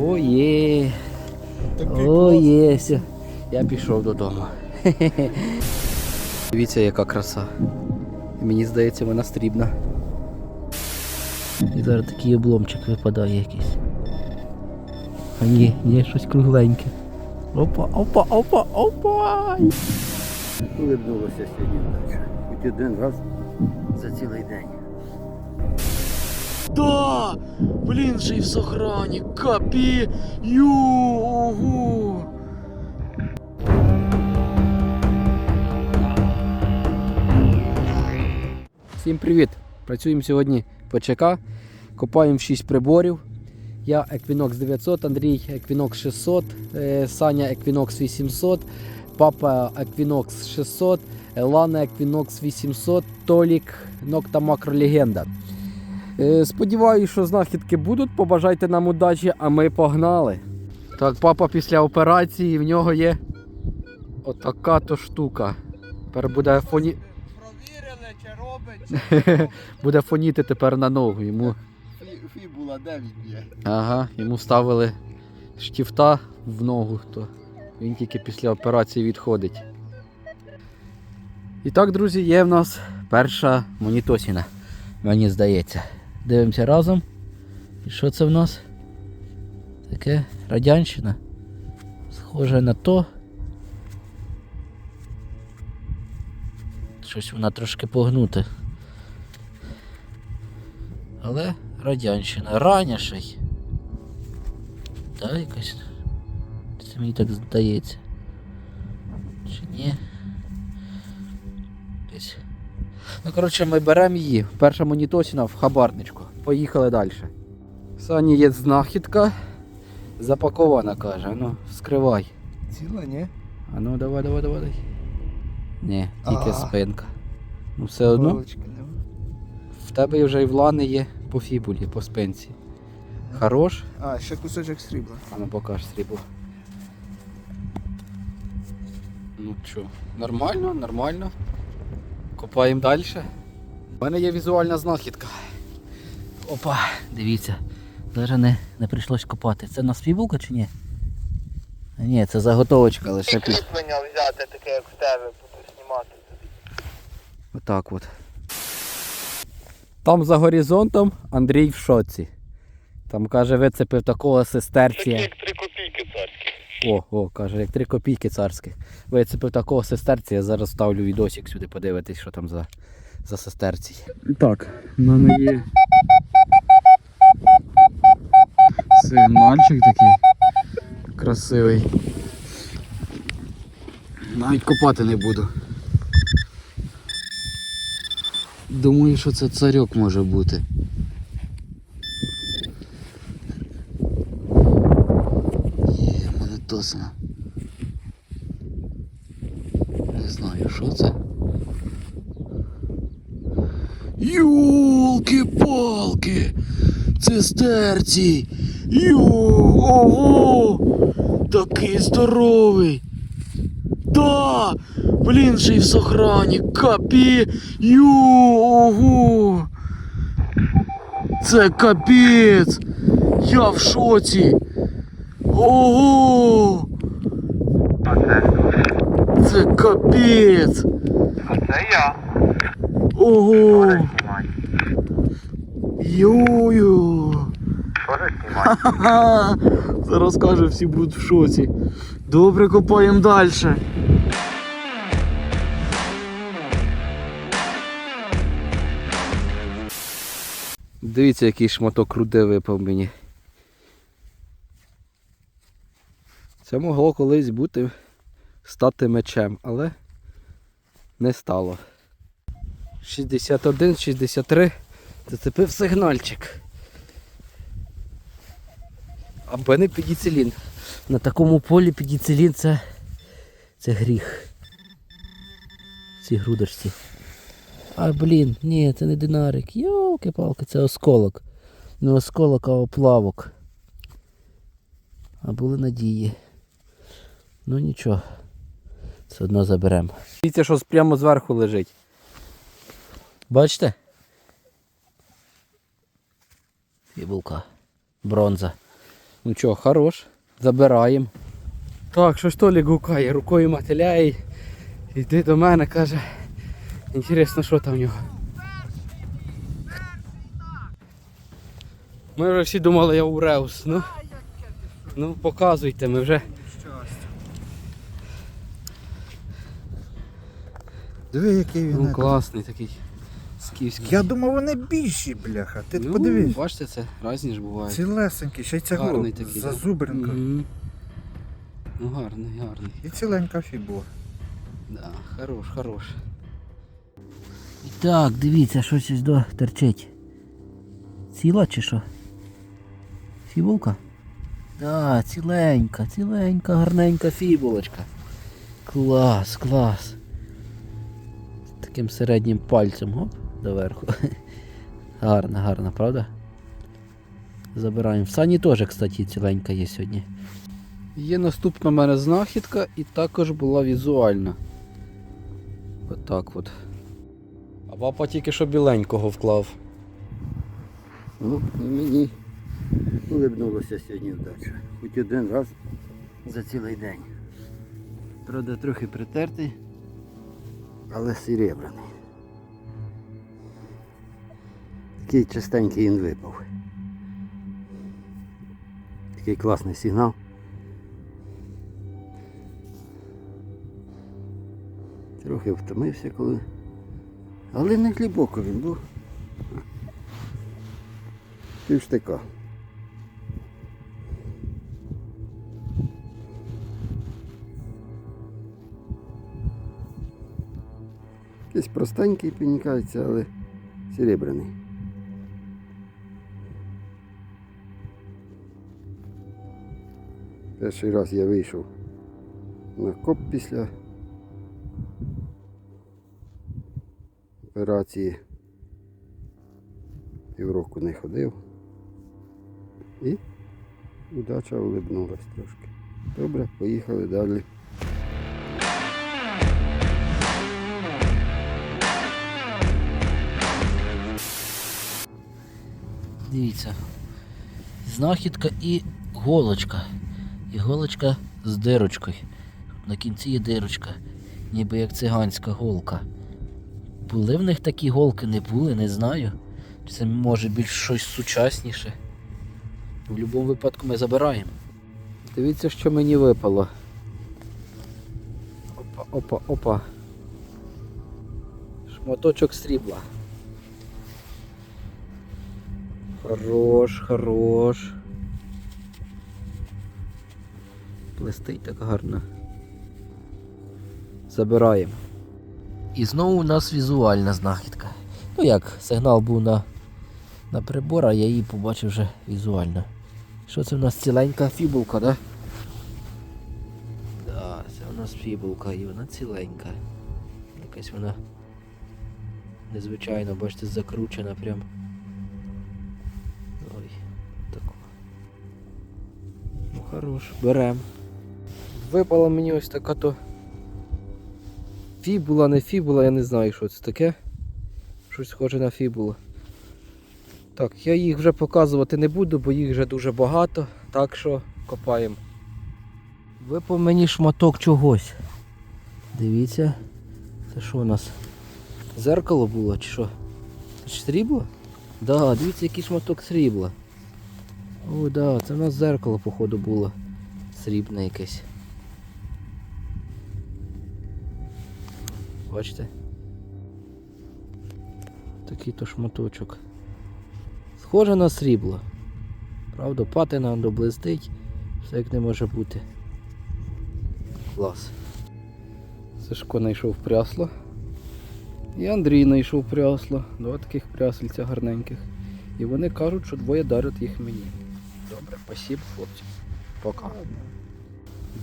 О, є. О, є. Все. Я пішов додому. Дивіться, яка краса. Мені здається, вона стрібна. І зараз такий обломчик випадає якийсь. А ні, ні, щось кругленьке. Опа, опа, опа, опа! Улибнулося сьогодні. Хоч один раз за цілий день. Да! Блін, же і в сохрані. Капі. Ю. Всім привіт! Працюємо сьогодні по ЧК, копаємо 6 приборів. Я Equinox 900, Андрій Equinox 600, е, Саня Equinox 800, папа Equinox 600, Лана Equinox 800, Толік Nocta Macro Legenda. Е, Сподіваюсь, що знахідки будуть. Побажайте нам удачі, а ми погнали. Так, папа після операції в нього є отака то штука. Тепер буде фоні. Провірили, чи робить. Буде фоніти тепер на ногу. Йому, Фібула 9 є. ага, йому ставили штифта в ногу, то він тільки після операції відходить. І так, друзі, є в нас перша монітосіна, мені здається. Дивимося разом. І що це в нас? Таке радянщина. Схоже на то. Щось вона трошки погнута. Але радянщина. Раніший. Так, якась. Це мені так здається. Чи ні? Коротше, ми беремо її. Перша монітосіна в хабарничку. Поїхали далі. Сані є знахідка. Запакована, каже. Ну, вскривай. Ціла, ні? А ну давай, давай, давай. давай. Ні, тільки А. спинка. Ну все одно. В тебе вже і в лани є по фібулі, по спинці. Хорош? А, ще кусочок срібла. А ну покаж срібло. Ну що, нормально, нормально. Копаємо далі. У мене є візуальна знахідка. Опа, дивіться. Даже не, не прийшлось копати. Це у нас чи ні? Ні, це заготовочка лише під. Кріплення взяти таке, як в тебе, буду знімати. Отак от. Там за горизонтом Андрій в шоці. Там каже, вицепив такого сестерція. Як 3 копійки царські. О, о, каже, як три копійки царських. Вицепив такого сестерція, я зараз ставлю відосик сюди подивитись, що там за, за сестерцій. Так, в мене є сигнальчик такий красивий. Навіть копати не буду. Думаю, що це царьок може бути. Мене. Не знаю, що це. Юлки-палки! Цистерці! Ю! Ого! Такий здоровий! Да! Блін, же і в сохрані! Капі! Ю! Ого! Це капець! Я в шоці! Ого! Це капець! Це я. Ого! знімати. Йою! Тоже знімати. Ха-ха! Зараз каже, всі будуть в шоці. Добре, копаємо далі. Дивіться, який шматок руди випав мені. Це могло колись бути стати мечем, але не стало. 61, 63. Зацепив сигнальчик. Аби не педіцилін. На такому полі педіцилін це, це гріх. В цій грудочці. А блін, ні, це не динарик. Йолки-палки, це осколок. Не осколок, а оплавок. А були надії. Ну нічого. Все одно заберемо. Дивіться, що прямо зверху лежить. Бачите? Фібулка. Бронза. Ну чого, хорош. Забираємо. Так, що ж Толік гукає, рукою мотиляє. Йди до мене, каже. Інтересно, що там в нього. Ми вже всі думали, я уреус. Ну, ну показуйте, ми вже. Диви, який він. Ну, класний такий. Скіфський. Я думав, вони більші, бляха. Ти ну, подивись. Бачите, це різні ж бувають. Цілесенький, ще й такий, зазубренка. Мгм. Ну гарний, гарний. І ціленька фібула. Да, хорош, хорош. І так, дивіться, щось ось до терчить. Ціла чи що? Фібулка? Да, ціленька, ціленька, гарненька фібулочка. Клас, клас. Таким середнім пальцем, оп, доверху. Гарна, гарна, правда? Забираємо. В сані теж, кстати, ціленька є сьогодні. Є наступна в мене знахідка і також була візуальна. Отак от. А папа тільки що біленького вклав. Ну, і мені улибнулося сьогодні вдача. Хоч один раз за цілий день. Правда, трохи притертий, але серебряний. Такий чистенький він випав. Такий класний сигнал. Трохи втомився коли. Але не глибоко він був. Півштика. Якийсь простенький пінькається, але серебряний. Перший раз я вийшов на коп після операції. Півроку не ходив. І удача улибнулась трошки. Добре, поїхали далі. Дивіться. Знахідка і голочка. І голочка з дирочкою. На кінці є дирочка. Ніби як циганська голка. Були в них такі голки, не були, не знаю. Це може більш щось сучасніше. В будь-якому випадку ми забираємо. Дивіться, що мені випало. Опа, опа, опа. Шматочок срібла. Хорош, хорош. Блистить так гарно. Забираємо. І знову у нас візуальна знахідка. Ну як, сигнал був на, на прибор, а я її побачив вже візуально. Що це у нас ціленька фібулка, да? Да, це у нас фібулка і вона ціленька. Якась вона незвичайно, бачите, закручена прям. Хорош, берем. Випала мені ось така то. Фібула, не фібула, я не знаю, що це таке. Щось схоже на фібулу. Так, я їх вже показувати не буду, бо їх вже дуже багато, так що копаємо. Випав мені шматок чогось. Дивіться. Це що у нас? Зеркало було чи що? Це ж срібло? Да, дивіться, який шматок срібла. О, да, це в нас зеркало, походу, було. Срібне якесь. Бачите? Такий то шматочок. Схоже на срібло. Правда, патина доблистить, все як не може бути. Клас. Сашко знайшов прясло. І Андрій знайшов прясло. Два таких прясельця гарненьких. І вони кажуть, що двоє дарять їх мені. Добре, спасибо, хлопці. Пока.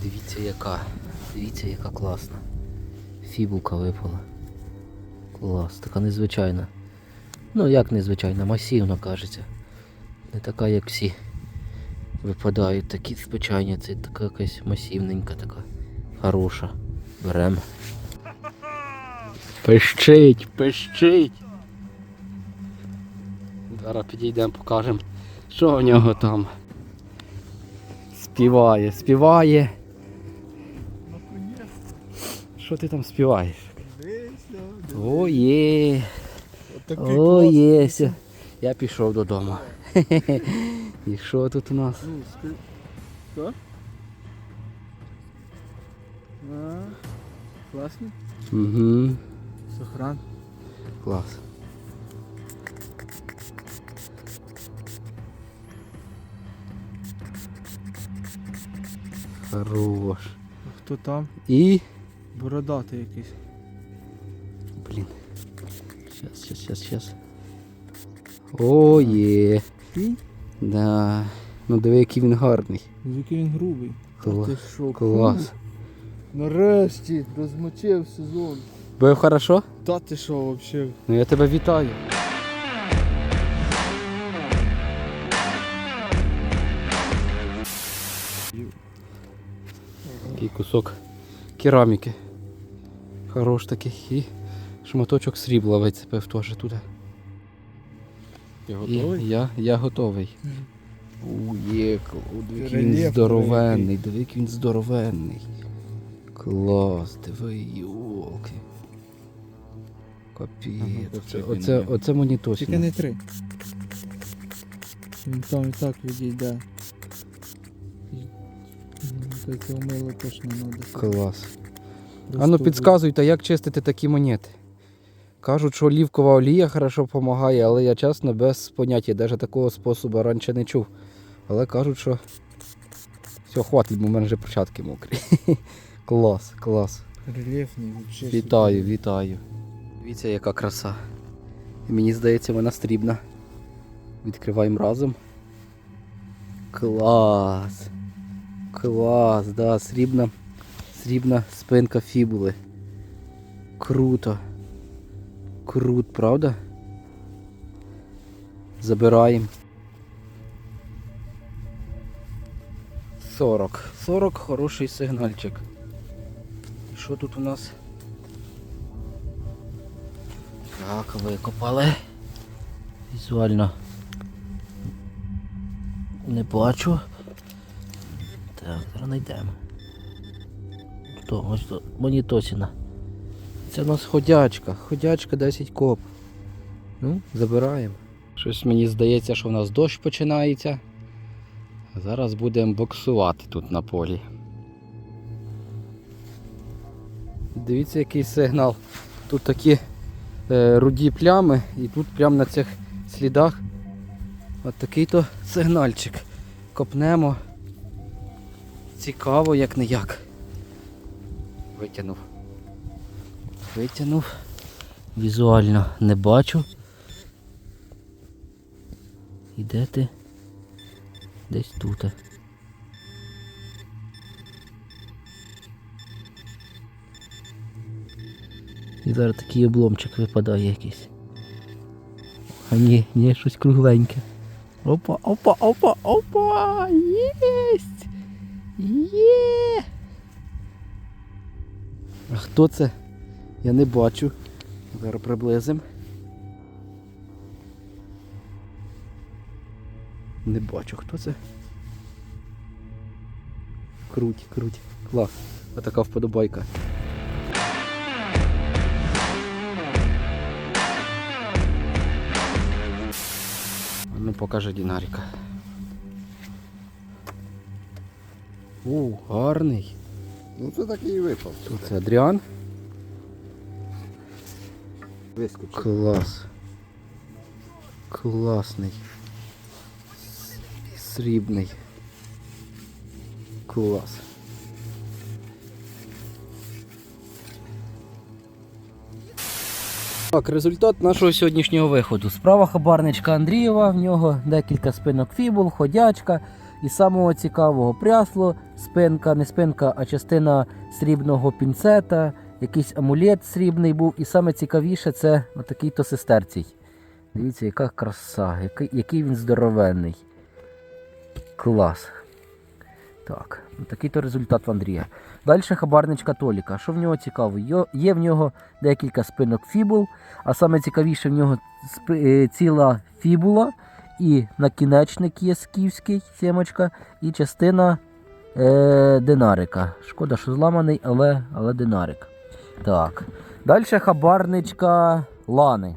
Дивіться яка. Дивіться, яка класна. Фібулка випала. Клас, така незвичайна. Ну як незвичайна, масивна кажеться. Не така, як всі випадають. Такі звичайні, це така якась масивненька така. Хороша. Берем. Пищить, пищить. Зараз підійдемо, покажемо, що в нього там. Співає, співає. Що ти там співаєш? О, є. О, є. Я пішов додому. І що тут у нас? Ну. Що? Класно. Угу. Сохран. Клас. Хорош. Хто там? І. Бородатий якийсь. Блін. Щас, щас, щас, щас. О, є. Ти? Да. Ну диви, який він гарний. Який він грубий. Кла- Ти що? Клас. Нарешті розмочив сезон. Був хорошо? Та ти що вообще? Ну я тебе вітаю. Такий кусок кераміки. Хорош такий. І шматочок срібла вицепив теж туди. Ти І я, я готовий. У, є, кл- він здоровенний, диви, він здоровенний. Клас, диви, йолки. Капець. Оце, оце, оце Тільки не три. Він там і так відійде. Та цього мила точно треба. Клас. А ну підказуйте, як чистити такі монети. Кажуть, що олівкова олія хорошо допомагає, але я чесно без поняття, навіть такого способу раніше не чув. Але кажуть, що все, хватить, бо в мене вже перчатки мокрі. клас, клас. Рельєфний. Вітаю, вітаю. Дивіться, яка краса. І мені здається, вона стрібна. Відкриваємо разом. Клас. Клас, да, срібна, срібна спинка фібули. Круто. Крут, правда? Забираємо. 40. 40 хороший сигнальчик. Що тут у нас? Так, викопали. Візуально не бачу. Так, зараз знайдемо. То, ось то, монітосіна. Це у нас ходячка. Ходячка 10 коп. Ну, забираємо. Щось мені здається, що у нас дощ починається. Зараз будемо боксувати тут на полі. Дивіться, який сигнал. Тут такі е, руді плями, і тут прямо на цих слідах от такий то сигнальчик. Копнемо. Цікаво, як не як. Витягнув. Витягнув. Візуально не бачу. І де ти? Десь тут. І зараз такий обломчик випадає якийсь. А ні, ні, щось кругленьке. Опа, опа, опа, опа! Єсть! Є! А хто це? Я не бачу. Зараз приблизим. Не бачу, хто це. Круть, круть. Клас. Отака вподобайка. Ну покажи Дінаріка. О, гарний. Ну це такий і випав. Тут це Адріан. Вискочив. Клас. Класний. Срібний. Клас. Так, результат нашого сьогоднішнього виходу. Справа хабарничка Андрієва, в нього декілька спинок фібул, ходячка. І самого цікавого прясло, спинка, не спинка, а частина срібного пінцета, якийсь амулет срібний був. І саме цікавіше це отакий то сестерцій. Дивіться, яка краса, який, який він здоровенний. Клас. Так, такий то результат в Андрія. Далі хабарничка Толіка. Що в нього цікаво? Є в нього декілька спинок фібул, а саме цікавіше в нього е, ціла фібула і накінечник є скіфський, сімочка, і частина е, динарика. Шкода, що зламаний, але, але динарик. Так. Далі хабарничка Лани.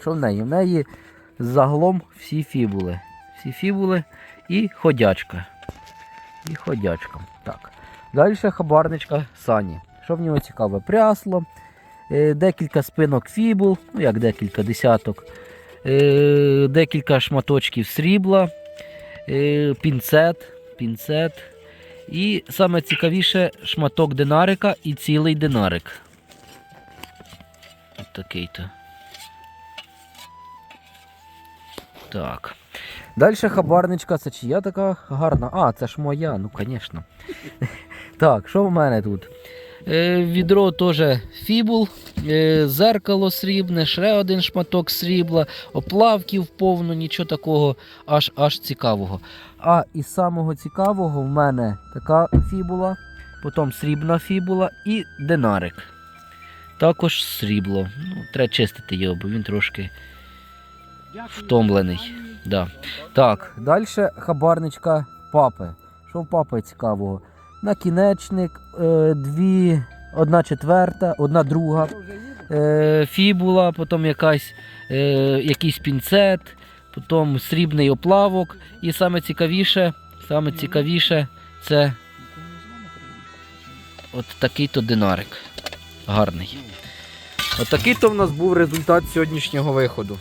Що в неї? В неї загалом всі фібули. Всі фібули і ходячка. І ходячка. Так. Далі хабарничка Сані. Що в нього цікаве? Прясло, е, декілька спинок фібул, ну як декілька десяток, декілька шматочків срібла, е, пінцет, пінцет. І саме цікавіше шматок динарика і цілий динарик. От такий-то. Так. Далі хабарничка, це чия така гарна. А, це ж моя, ну звісно. Так, що в мене тут? Е, відро теж фібул, е, зеркало срібне, ще один шматок срібла, оплавків повно, нічого такого аж аж цікавого. А із самого цікавого в мене така фібула, потім срібна фібула і динарик. Також срібло. Ну, треба чистити його, бо він трошки втомлений. Да. Так, далі хабарничка папи. Що в папи цікавого? Накінечник, е, дві, одна четверта, одна друга. Е, фібула, потім якась, е, якийсь пінцет, потім срібний оплавок. І саме цікавіше, саме цікавіше це от такий-то динарик. Гарний. От такий-то в нас був результат сьогоднішнього виходу.